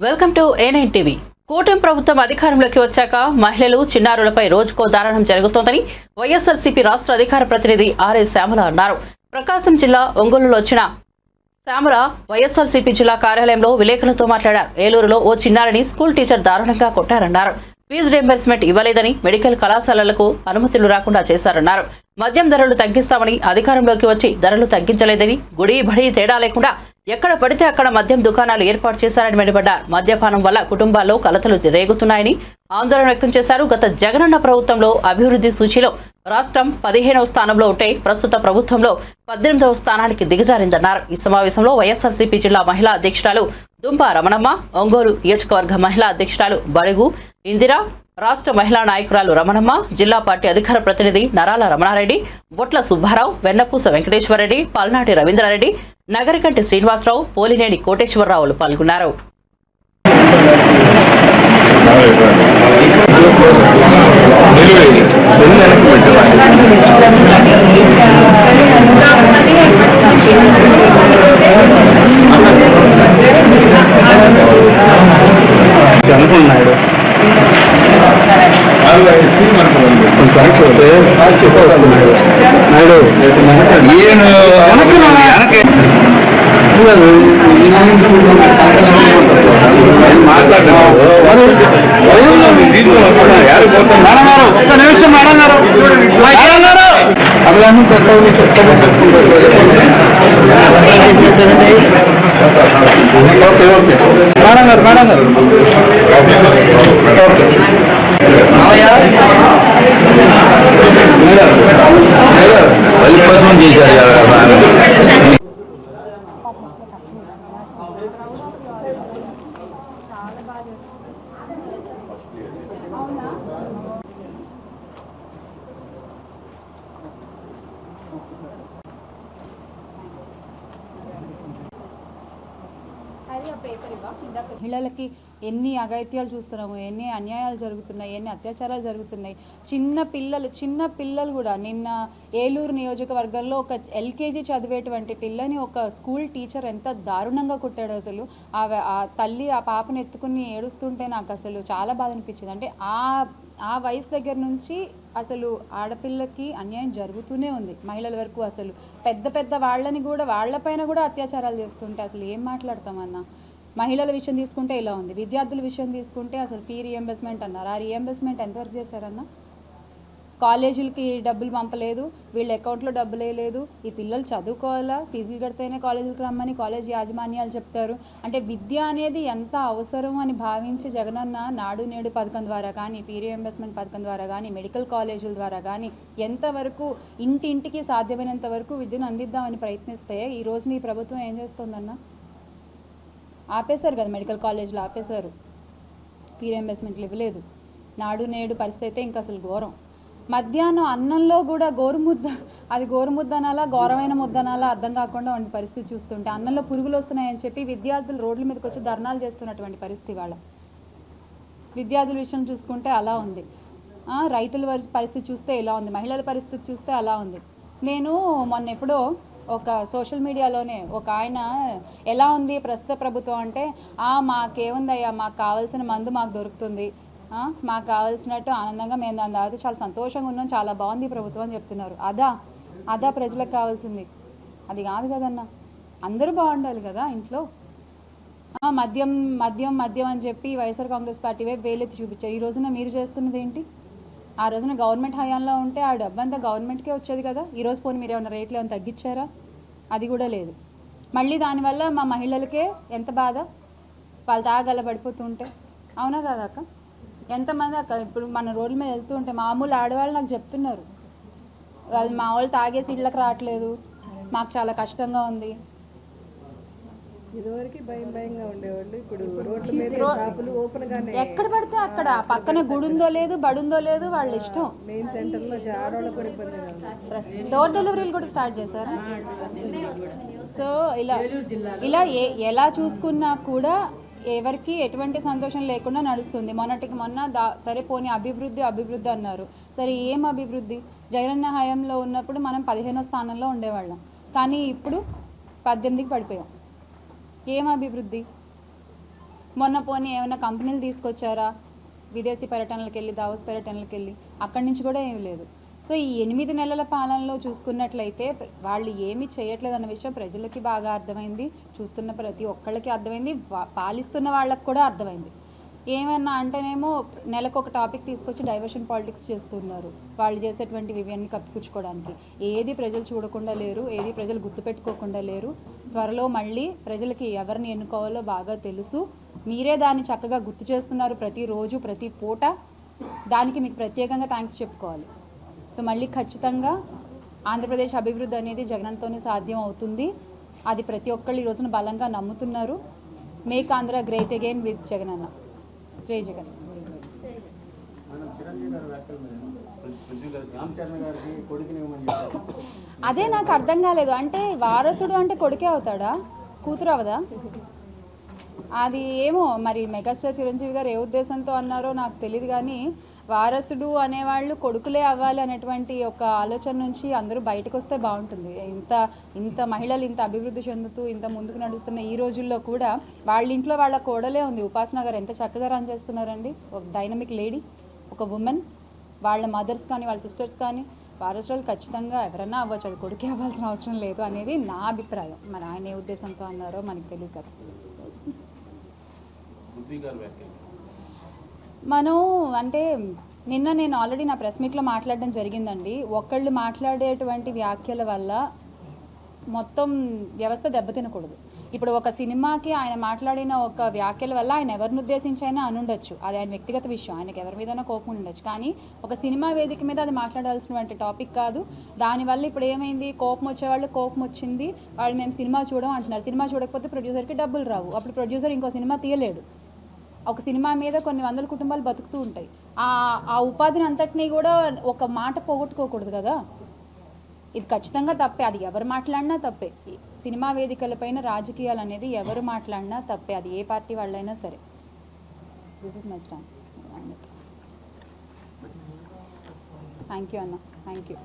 Welcome to A9 TV. కూటమి ప్రభుత్వం అధికారంలోకి వచ్చాక మహిళలు చిన్నారులపై రోజుకో దారుణం జరుగుతోందని వైఎస్ఆర్సీపీ రాష్ట్ర అధికార ప్రతినిధి ఆర్ఏ శ్యామల అన్నారు. ప్రకాశం జిల్లా ఒంగోలులో వచ్చిన శ్యామల వైఎస్ఆర్సీపీ జిల్లా కార్యాలయంలో విలేకరులతో మాట్లాడారు. ఏలూరులో ఓ చిన్నారిని స్కూల్ టీచర్ దారుణంగా కొట్టారన్నారు. ఫీజు రీంబర్స్మెంట్ ఇవ్వలేదని మెడికల్ కళాశాలలకు అనుమతులు రాకుండా చేశారన్నారు. మద్యం ధరలు తగ్గిస్తామని అధికారంలోకి వచ్చి ధరలు తగ్గించలేదని గుడి బడి తేడా లేకుండా ఎక్కడ పడితే అక్కడ మద్యం దుకాణాలు ఏర్పాటు చేశారని మండిపడ్డారు మద్యపానం వల్ల కుటుంబాల్లో కలతలు రేగుతున్నాయని ఆందోళన వ్యక్తం చేశారు. గత జగనన్న ప్రభుత్వంలో అభివృద్ధి సూచీలో రాష్ట్రం పదిహేనవ స్థానంలో ఉంటే ప్రస్తుత ప్రభుత్వంలో పద్దెనిమిదవ స్థానానికి దిగజారిందన్నారు. ఈ సమావేశంలో వైఎస్ఆర్సీపీ జిల్లా మహిళా అధ్యక్షురాలు దుంప రమణమ్మ ఒంగోలు నియోజకవర్గ మహిళా అధ్యక్షురాలు బడుగు ఇందిర రాష్ట్ర మహిళా నాయకురాలు రమణమ్మ జిల్లా పార్టీ అధికార ప్రతినిధి నరాల రమణారెడ్డి బొట్ల సుబ్బారావు వెన్నపూస వెంకటేశ్వరరెడ్డి పల్నాటి రవీంద్రారెడ్డి నగరికంటి శ్రీనివాసరావు పోలినేని కోటేశ్వరరావులు పాల్గొన్నారు అనుకున్నాడు సాక్షి నాయుడు ಏನು యారు ఒక్క నిమిషం మేడం గారు మేడం గారు అదన్నీ ఓకే ఓకే మేడం గారు మేడం గారు మేడం చేశారు కదా మహిళలకి ఎన్ని అగాయిత్యాలు చూస్తున్నాము ఎన్ని అన్యాయాలు జరుగుతున్నాయి ఎన్ని అత్యాచారాలు జరుగుతున్నాయి. చిన్న పిల్లలు చిన్న పిల్లలు కూడా నిన్న ఏలూరు నియోజకవర్గంలో ఒక ఎల్కేజీ చదివేటువంటి పిల్లని ఒక స్కూల్ టీచర్ ఎంత దారుణంగా కొట్టాడు అసలు. ఆ ఆ తల్లి ఆ పాపను ఎత్తుకుని ఏడుస్తుంటే నాకు అసలు చాలా బాధ అనిపించింది. అంటే ఆ ఆ వయసు దగ్గర నుంచి అసలు ఆడపిల్లకి అన్యాయం జరుగుతూనే ఉంది. మహిళల వరకు అసలు పెద్ద పెద్ద వాళ్ళని కూడా వాళ్ళపైన కూడా అత్యాచారాలు చేస్తుంటే అసలు ఏం మాట్లాడతామన్నా మహిళల విషయం తీసుకుంటే ఇలా ఉంది. విద్యార్థుల విషయం తీసుకుంటే అసలు ఫీ రియంబర్స్మెంట్ అన్నారు. ఆ రియంబర్స్మెంట్ ఎంతవరకు చేశారన్నా? కాలేజీలకి డబ్బులు పంపలేదు వీళ్ళ అకౌంట్లో డబ్బులు వేయలేదు ఈ పిల్లలు చదువుకోవాలా? ఫీజులు కడితేనే కాలేజీలకు రమ్మని కాలేజ్ యాజమాన్యాలు చెప్తారు. అంటే విద్య అనేది ఎంత అవసరం అని భావించి జగనన్న నాడు నేడు పథకం ద్వారా కానీ ఫీ రియంబర్స్మెంట్ పథకం ద్వారా కానీ మెడికల్ కాలేజీల ద్వారా కానీ ఎంతవరకు ఇంటింటికి సాధ్యమైనంత వరకు విద్యను అందిద్దామని ప్రయత్నిస్తే ఈరోజు మీ ప్రభుత్వం ఏం చేస్తుందన్న? ఆపేశారు కదా మెడికల్ కాలేజీలు ఆపేశారు. ఫీ రియంబర్స్మెంట్లు ఇవ్వలేదు. నాడు నేడు పరిస్థితి అయితే ఇంకా అసలు ఘోరం. మధ్యాహ్నం అన్నంలో కూడా గోరుముద్ద అది గోరుముద్ద అనాలా ఘోరమైన ముద్ద అనాలా అర్థం కాకుండా ఉండే పరిస్థితి చూస్తుంటే అన్నంలో పురుగులు వస్తున్నాయని చెప్పి విద్యార్థులు రోడ్ల మీదకి వచ్చి ధర్నాలు చేస్తున్నటువంటి పరిస్థితి వాళ్ళ. విద్యార్థుల విషయం చూసుకుంటే అలా ఉంది. రైతుల వరి- పరిస్థితి చూస్తే ఇలా ఉంది. మహిళల పరిస్థితి చూస్తే అలా ఉంది. నేను మొన్న ఎప్పుడో ఒక సోషల్ మీడియాలోనే ఒక ఆయన ఎలా ఉంది ప్రస్తుత ప్రభుత్వం అంటే "ఆ, మాకేముందయ్యా మాకు కావాల్సిన మందు మాకు దొరుకుతుంది. మాకు కావాల్సినట్టు ఆనందంగా మేము దాని తాగితే చాలా సంతోషంగా ఉన్నాం చాలా బాగుంది ప్రభుత్వం అని చెప్తున్నారు. అదా అదా ప్రజలకు కావాల్సింది. అది కాదు కదన్నా. అందరూ బాగుండాలి కదా ఇంట్లో. మద్యం మద్యం మద్యం అని చెప్పి వైఎస్ఆర్ కాంగ్రెస్ పార్టీ వైపు వేలెత్తి చూపించారు. ఈ రోజున మీరు చేస్తున్నది ఏంటి? ఆ రోజున గవర్నమెంట్ హయాంలో ఉంటే ఆ డబ్బంతా గవర్నమెంట్కే వచ్చేది కదా. ఈరోజు పోనీ మీరు ఏమైనా రేట్లు ఏమైనా తగ్గించారా? అది కూడా లేదు. మళ్ళీ దానివల్ల మా మహిళలకే ఎంత బాధ? వాళ్ళు తాగల పడిపోతుంటే అవునా కదా అక్క? ఎంతమంది అక్క? ఇప్పుడు మన రోడ్ల మీద వెళ్తూ ఉంటే మామూలు ఆడవాళ్ళు నాకు చెప్తున్నారు. వాళ్ళు మా వాళ్ళు తాగేసి ఇళ్ళకి రావట్లేదు. మాకు చాలా కష్టంగా ఉంది. ఇదివరకు భయం భయంగా ఉండేవాళ్ళు. ఇప్పుడు రోడ్ల మీద షాపులు ఓపెన్ గానే ఎక్కడ పడితే అక్కడ. పక్కన గుడుందో లేదు బడుందో లేదు వాళ్ళ ఇష్టం. మెయిన్ సెంటర్లో ఆడవాళ్ళకు కూడా ఇబ్బందిగా ఉంది. డోర్ డెలివరీలు కూడా స్టార్ట్ చేశారు? సో ఇలా ఇలా ఎలా చూసుకున్నా కూడా ఎవరికి ఎటువంటి సంతోషం లేకుండా నడుస్తుంది. మొన్నటికి మొన్న దా సరే పోనీ అభివృద్ధి అభివృద్ధి అన్నారు. సరే ఏం అభివృద్ధి? జగనన్న హయాంలో ఉన్నప్పుడు మనం పదిహేనో స్థానంలో ఉండేవాళ్ళం. కానీ ఇప్పుడు పద్దెనిమిదికి పడిపోయాం. ఏం అభివృద్ధి? మొన్న పోనీ ఏమైనా కంపెనీలు తీసుకొచ్చారా? విదేశీ పర్యటనలకు వెళ్ళి దావోస్ పర్యటనలకు వెళ్ళి అక్కడి నుంచి కూడా ఏమీ లేదు. సో ఈ ఎనిమిది నెలల పాలనలో చూసుకున్నట్లయితే వాళ్ళు ఏమి చేయట్లేదు అన్న విషయం ప్రజలకి బాగా అర్థమైంది. చూస్తున్న ప్రతి ఒక్కళ్ళకి అర్థమైంది. పాలిస్తున్న వాళ్ళకి కూడా అర్థమైంది. ఏమన్నా అంటేనేమో నెలకు ఒక టాపిక్ తీసుకొచ్చి డైవర్షన్ పాలిటిక్స్ చేస్తున్నారు. వాళ్ళు చేసేటువంటి వివయాన్ని కప్పిపుచ్చుకోవడానికి. ఏది ప్రజలు చూడకుండా లేరు ఏది ప్రజలు గుర్తుపెట్టుకోకుండా లేరు. త్వరలో మళ్ళీ ప్రజలకి ఎవరిని ఎన్నుకోవాలో బాగా తెలుసు. మీరే దాన్ని చక్కగా గుర్తు చేస్తున్నారు ప్రతిరోజు ప్రతి పూట. దానికి మీకు ప్రత్యేకంగా థ్యాంక్స్ చెప్పుకోవాలి. సో మళ్ళీ ఖచ్చితంగా ఆంధ్రప్రదేశ్ అభివృద్ధి అనేది జగన్తోనే సాధ్యం అవుతుంది. అది ప్రతి ఒక్కళ్ళు ఈ రోజున బలంగా నమ్ముతున్నారు. Make Andhra great again with Jagan అన్న జై జగన్. అదే నాకు అర్థం కాలేదు. అంటే వారసుడు అంటే కొడుకే అవుతాడా? కూతురు అవదా? అది ఏమో. మరి మెగాస్టార్ చిరంజీవి గారు ఏ ఉద్దేశంతో అన్నారో నాకు తెలియదు కానీ వారసుడు అనేవాళ్ళు కొడుకులే అవ్వాలి అనేటువంటి ఒక ఆలోచన నుంచి అందరూ బయటకు వస్తే బాగుంటుంది. ఇంత ఇంత మహిళలు ఇంత అభివృద్ధి చెందుతూ ఇంత ముందుకు నడుస్తున్న ఈ రోజుల్లో కూడా వాళ్ళ ఇంట్లో వాళ్ళ కోడలే ఉంది. ఉపాసన గారు ఎంత చక్కగా రన్ చేస్తున్నారండి. ఒక డైనమిక్ లేడీ ఒక ఉమెన్ వాళ్ళ మదర్స్ కానీ వాళ్ళ సిస్టర్స్ కానీ వారసులు ఖచ్చితంగా ఎవరన్నా అవ్వచ్చు. అది కొడుకే అవ్వాల్సిన అవసరం లేదు అనేది నా అభిప్రాయం. మరి ఆయన ఏ ఉద్దేశంతో అన్నారో మనకు తెలియదు కదా. మనం అంటే నిన్న నేను ఆల్రెడీ నా ప్రెస్ మీట్లో మాట్లాడడం జరిగిందండి. ఒకళ్ళు మాట్లాడేటువంటి వ్యాఖ్యల వల్ల మొత్తం వ్యవస్థ దెబ్బతినకూడదు. ఇప్పుడు ఒక సినిమాకి ఆయన మాట్లాడిన ఒక వ్యాఖ్యల వల్ల ఆయన ఎవరిని ఉద్దేశించి అయినా అనుండొచ్చు అది ఆయన వ్యక్తిగత విషయం. ఆయనకి ఎవరి మీదైనా కోపం ఉండొచ్చు. కానీ ఒక సినిమా వేదిక మీద అది మాట్లాడాల్సినటువంటి టాపిక్ కాదు. దానివల్ల ఇప్పుడు ఏమైంది? కోపం వచ్చేవాళ్ళు కోపం వచ్చింది. వాళ్ళు మేము సినిమా చూడం అంటున్నారు. సినిమా చూడకపోతే ప్రొడ్యూసర్కి డబ్బులు రావు. అప్పుడు ప్రొడ్యూసర్ ఇంకో సినిమా తీయలేడు. ఒక సినిమా మీద కొన్ని వందల కుటుంబాలు బతుకుతూ ఉంటాయి. ఆ ఆ ఉపాధిని అంతటినీ కూడా ఒక మాట పోగొట్టుకోకూడదు కదా? ఇది ఖచ్చితంగా తప్పే. అది ఎవరు మాట్లాడినా తప్పే. సినిమా వేదికలపైన రాజకీయాలు అనేది ఎవరు మాట్లాడినా తప్పే. అది ఏ పార్టీ వాళ్ళైనా సరే. This is my stand thank you అన్న. Thank you